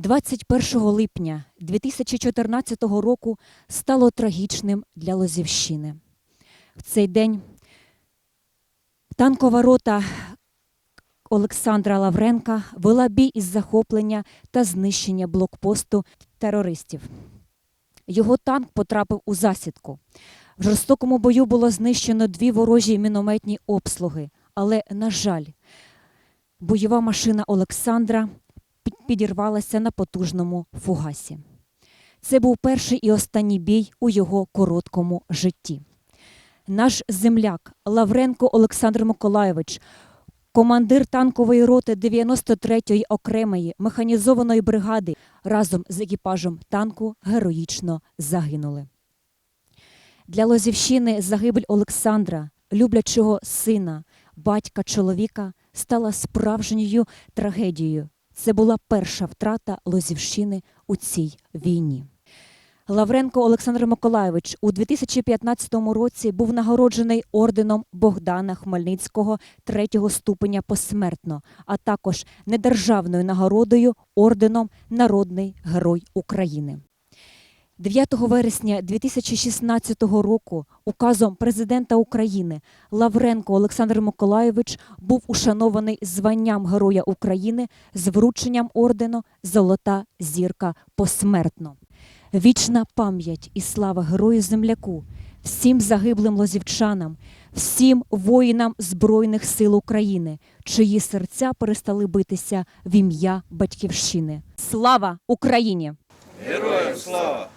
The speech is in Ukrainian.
21 липня 2014 року стало трагічним для Лозівщини. В цей день танкова рота Олександра Лавренка вела бій із захоплення та знищення блокпосту терористів. Його танк потрапив у засідку. В жорстокому бою було знищено дві ворожі мінометні обслуги, але, на жаль, бойова машина Олександра підірвалася на потужному фугасі. Це був перший і останній бій у його короткому житті. Наш земляк Лавренко Олександр Миколайович, командир танкової роти 93-ї окремої механізованої бригади, разом з екіпажем танку героїчно загинули. Для Лозівщини загибель Олександра, люблячого сина, батька чоловіка, стала справжньою трагедією. Це була перша втрата Лозівщини у цій війні. Лавренко Олександр Миколайович у 2015 році був нагороджений орденом Богдана Хмельницького третього ступеня посмертно, а також недержавною нагородою орденом Народний Герой України. 9 вересня 2016 року указом президента України Лавренко Олександр Миколайович був ушанований званням Героя України з врученням ордену Золота зірка посмертно. Вічна пам'ять і слава герою земляку, всім загиблим лозівчанам, всім воїнам Збройних сил України, чиї серця перестали битися в ім'я Батьківщини. Слава Україні! Героям слава!